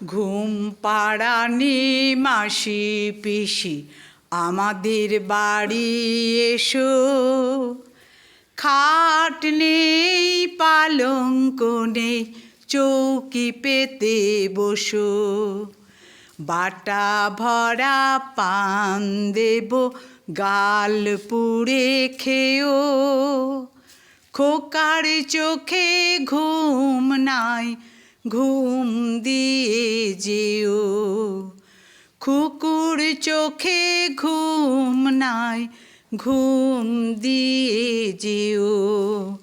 ঘুম পাড়ানি মাসি পিসি, আমাদের বাড়ি এসো। খাট নেই, পালঙ্ক নেই, চৌকি পেতে বসো। বাটা ভরা পান দেব, গাল পুড়ে খেও। খোকার চোখে ঘুম নাই ঘুম দিয়ে যেও। খুকুর চোখে ঘুম নাই, ঘুম দিয়ে যেও।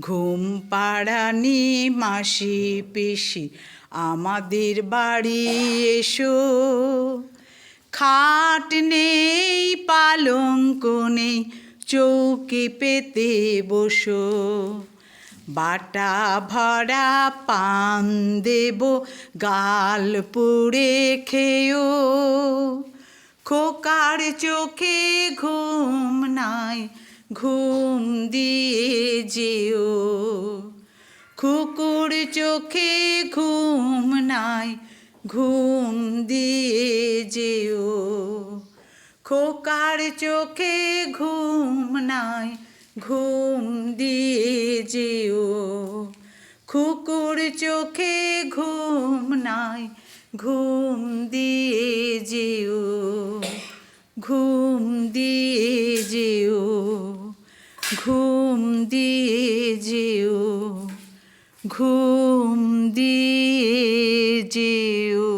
ঘুম পাড়ানি মাসি পিসি, আমাদের বাড়ি এসো। খাট নেই, পালঙ্ক নেই, চৌকি পেতে বসো। বাটা ভরা পান দেব, গাল পুড়ে খেও খোকার চোখে ঘুম নাই, ঘুম দিয়ে যেও। খুকুর চোখে ঘুম নাই, ঘুম দিয়ে যেও। খোকার চোখে ঘুম নাই, ঘুম দিয়ে যেও। খুকুর চোখে ঘুম নাই, ঘুম দিয়ে যেও, ঘুম দিয়ে যেও, ঘুম দিয়ে যেও, ঘুম দিয়ে যেও।